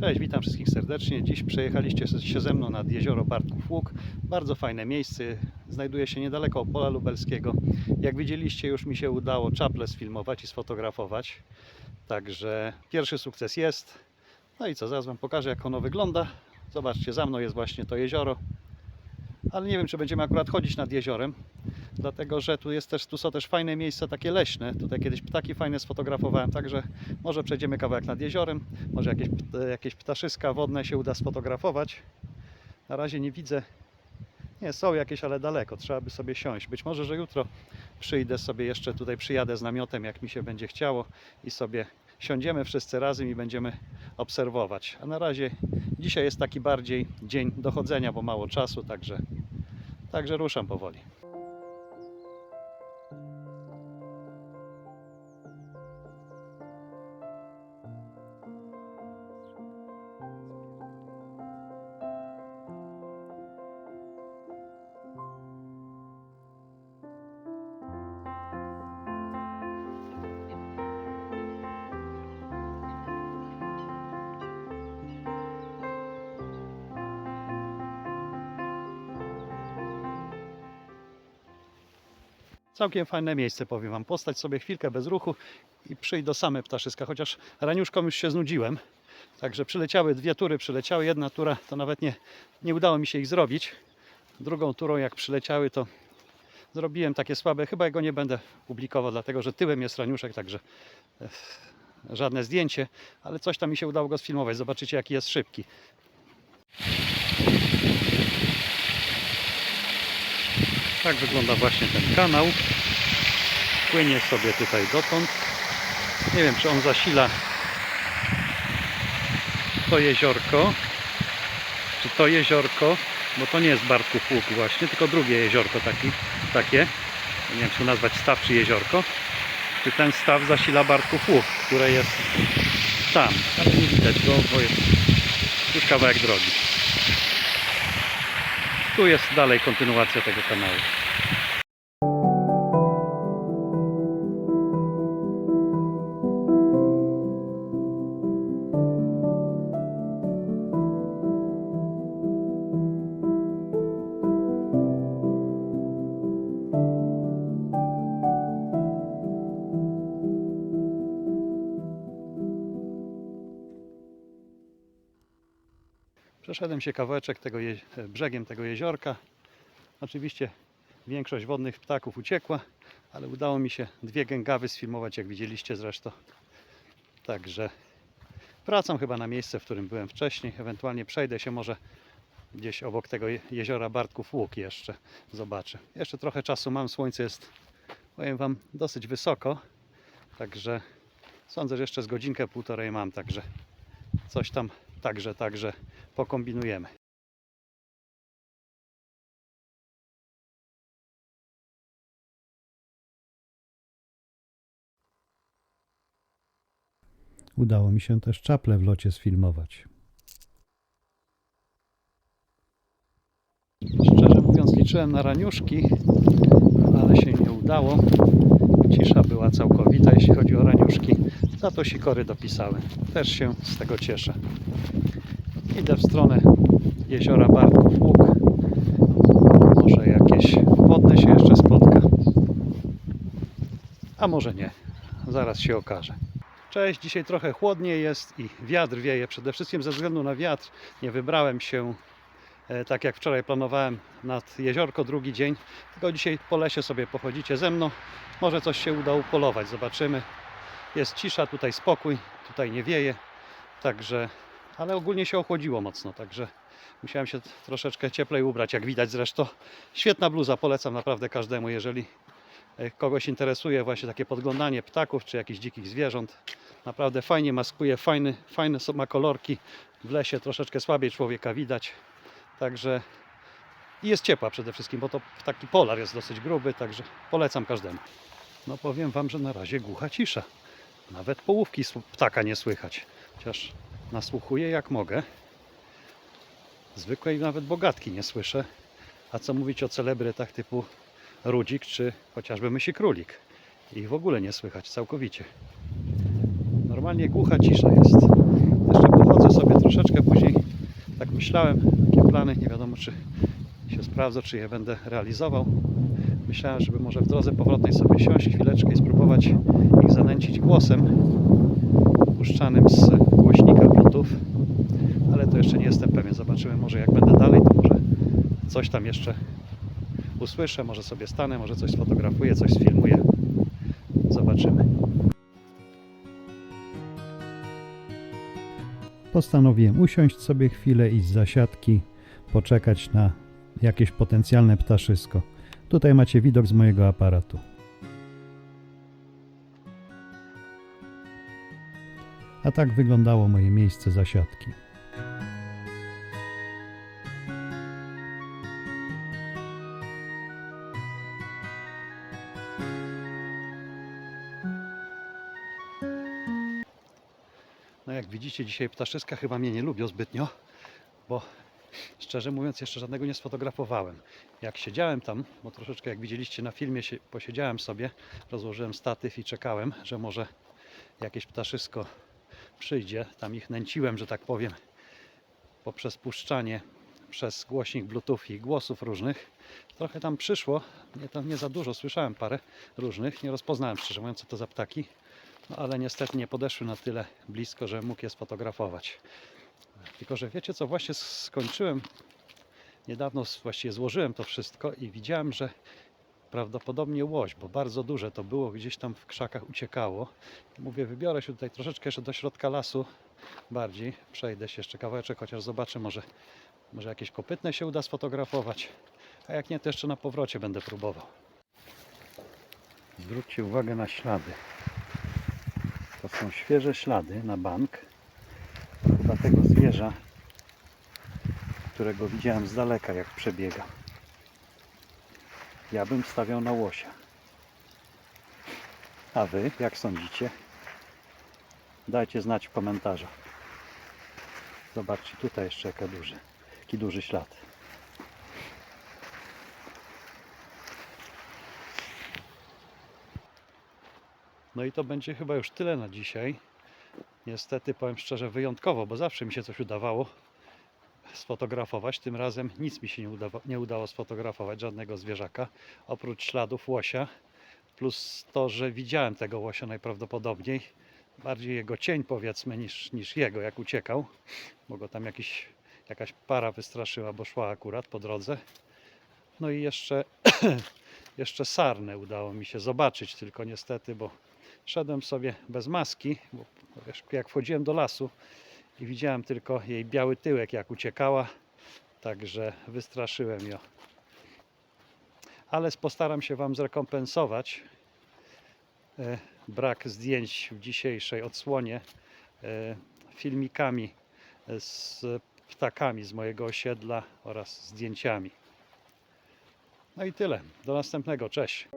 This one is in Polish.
Cześć, witam wszystkich serdecznie. Dziś przejechaliście się ze mną nad jezioro Bartków Łuk. Bardzo fajne miejsce. Znajduje się niedaleko Opola Lubelskiego. Jak widzieliście, już mi się udało czaple sfilmować i sfotografować. Także pierwszy sukces jest. No i co, zaraz Wam pokażę, jak ono wygląda. Zobaczcie, za mną jest właśnie to jezioro. Ale nie wiem, czy będziemy akurat chodzić nad jeziorem, dlatego że tu, jest też, tu są też fajne miejsca takie leśne. Tutaj kiedyś ptaki fajne sfotografowałem, także może przejdziemy kawałek nad jeziorem, może jakieś, pt- jakieś ptaszyska wodne się uda sfotografować. Na razie nie widzę. Nie, są jakieś, ale daleko. Trzeba by sobie siąść. Być może, że jutro przyjdę sobie jeszcze tutaj, przyjadę z namiotem, jak mi się będzie chciało i sobie siądziemy wszyscy razem i będziemy obserwować. A na razie dzisiaj jest taki bardziej dzień dochodzenia, bo mało czasu, także, także ruszam powoli. Całkiem fajne miejsce, powiem Wam. Postać sobie chwilkę bez ruchu i przyjdą same ptaszyska, chociaż raniuszkom już się znudziłem. Także przyleciały dwie tury, przyleciały. Jedna tura to nawet nie, nie udało mi się ich zrobić. Drugą turą jak przyleciały to zrobiłem takie słabe. Chyba go nie będę publikował, dlatego że tyłem jest raniuszek, także żadne zdjęcie, ale coś tam mi się udało go sfilmować. Zobaczycie jaki jest szybki. Tak wygląda właśnie ten kanał. Płynie sobie tutaj dotąd. Nie wiem, czy on zasila to jeziorko, czy to jeziorko, bo to nie jest Bartków Łuk właśnie, tylko drugie jeziorko taki, takie. Nie wiem, czy nazwać staw, czy jeziorko. Czy ten staw zasila Bartków Łuk, które jest tam, ale nie widać go, bo jest już kawałek drogi. Tu jest dalej kontynuacja tego kanału. Przeszedłem się kawałeczek tego brzegiem tego jeziorka. Oczywiście większość wodnych ptaków uciekła, ale udało mi się dwie gęgawy sfilmować, jak widzieliście zresztą. Także wracam chyba na miejsce, w którym byłem wcześniej. Ewentualnie przejdę się może gdzieś obok tego je- jeziora Bartków Łuk jeszcze zobaczę. Jeszcze trochę czasu mam, słońce jest, powiem Wam, dosyć wysoko. Także sądzę, że jeszcze z godzinkę, półtorej mam, także coś tam także, także pokombinujemy. Udało mi się też czaple w locie sfilmować. Szczerze mówiąc, liczyłem na raniuszki, ale się nie udało. Cisza była całkowita, jeśli chodzi o raniuszki. Za to sikory dopisały. Też się z tego cieszę. Idę w stronę jeziora Bartków Łuk. Może jakieś wodne się jeszcze spotka. A może nie. Zaraz się okaże. Cześć, dzisiaj trochę chłodniej jest i wiatr wieje. Przede wszystkim ze względu na wiatr nie wybrałem się e, tak jak wczoraj planowałem nad jeziorko drugi dzień. Tylko dzisiaj po lesie sobie pochodzicie ze mną. Może coś się uda upolować. Zobaczymy. Jest cisza, tutaj spokój, tutaj nie wieje. Także ale ogólnie się ochłodziło mocno, także musiałem się troszeczkę cieplej ubrać, jak widać zresztą. Świetna bluza, polecam naprawdę każdemu, jeżeli e, kogoś interesuje właśnie takie podglądanie ptaków czy jakichś dzikich zwierząt. Naprawdę fajnie maskuje, fajny, fajne są- ma kolorki. W lesie troszeczkę słabiej człowieka widać, także i jest ciepła przede wszystkim, bo to taki polar jest dosyć gruby, także polecam każdemu. No powiem Wam, że na razie głucha cisza. Nawet połówki ptaka nie słychać. Chociaż nasłuchuję jak mogę. Zwykłej nawet bogatki nie słyszę. A co mówić o celebrytach typu Rudzik czy chociażby Mysi Królik. Ich w ogóle nie słychać całkowicie. Normalnie głucha cisza jest. Jeszcze pochodzę sobie troszeczkę, później tak myślałem, jakie plany, nie wiadomo czy się sprawdzą, czy je będę realizował. Myślałem, żeby może w drodze powrotnej sobie siąść chwileczkę i spróbować ich zanęcić głosem puszczanym z głośnika Bluetooth, ale to jeszcze nie jestem pewien. Zobaczymy może jak będę dalej, to może coś tam jeszcze usłyszę, może sobie stanę, może coś sfotografuję, coś sfilmuję. Zobaczymy. Postanowiłem usiąść sobie chwilę i z zasiadki poczekać na jakieś potencjalne ptaszysko. Tutaj macie widok z mojego aparatu. A tak wyglądało moje miejsce zasiadki. No jak widzicie, dzisiaj ptaszyska chyba mnie nie lubią zbytnio, bo szczerze mówiąc jeszcze żadnego nie sfotografowałem. Jak siedziałem tam, bo troszeczkę jak widzieliście na filmie, posiedziałem sobie, rozłożyłem statyw i czekałem, że może jakieś ptaszysko przyjdzie. Tam ich nęciłem, że tak powiem, poprzez puszczanie przez głośnik Bluetooth i głosów różnych. Trochę tam przyszło, nie, tam nie za dużo, słyszałem parę różnych, nie rozpoznałem szczerze mówiąc co to za ptaki. No ale niestety nie podeszły na tyle blisko, że mógł je sfotografować. Tylko, że wiecie co, właśnie skończyłem, niedawno właściwie złożyłem to wszystko i widziałem, że prawdopodobnie łoś, bo bardzo duże to było, gdzieś tam w krzakach uciekało. Mówię, wybiorę się tutaj troszeczkę jeszcze do środka lasu bardziej, przejdę się jeszcze kawałeczek, chociaż zobaczę, może, może jakieś kopytne się uda sfotografować, a jak nie, to jeszcze na powrocie będę próbował. Zwróćcie uwagę na ślady. To są świeże ślady na bank. Chyba tego zwierza, którego widziałem z daleka, jak przebiega. Ja bym stawiał na łosia. A wy, jak sądzicie? Dajcie znać w komentarzach. Zobaczcie, tutaj jeszcze jaki duży, jaki duży ślad. No i to będzie chyba już tyle na dzisiaj. Niestety powiem szczerze wyjątkowo, bo zawsze mi się coś udawało sfotografować. Tym razem nic mi się nie, udawa, nie udało sfotografować, żadnego zwierzaka, oprócz śladów łosia, plus to, że widziałem tego łosia najprawdopodobniej. Bardziej jego cień powiedzmy niż, niż jego, jak uciekał, bo go tam jakiś, jakaś para wystraszyła, bo szła akurat po drodze. No i jeszcze, jeszcze sarnę udało mi się zobaczyć, tylko niestety, bo szedłem sobie bez maski, bo jak wchodziłem do lasu i widziałem tylko jej biały tyłek, jak uciekała, także wystraszyłem ją. Ale postaram się Wam zrekompensować e, brak zdjęć w dzisiejszej odsłonie e, filmikami z ptakami z mojego osiedla oraz zdjęciami. No i tyle. Do następnego. Cześć.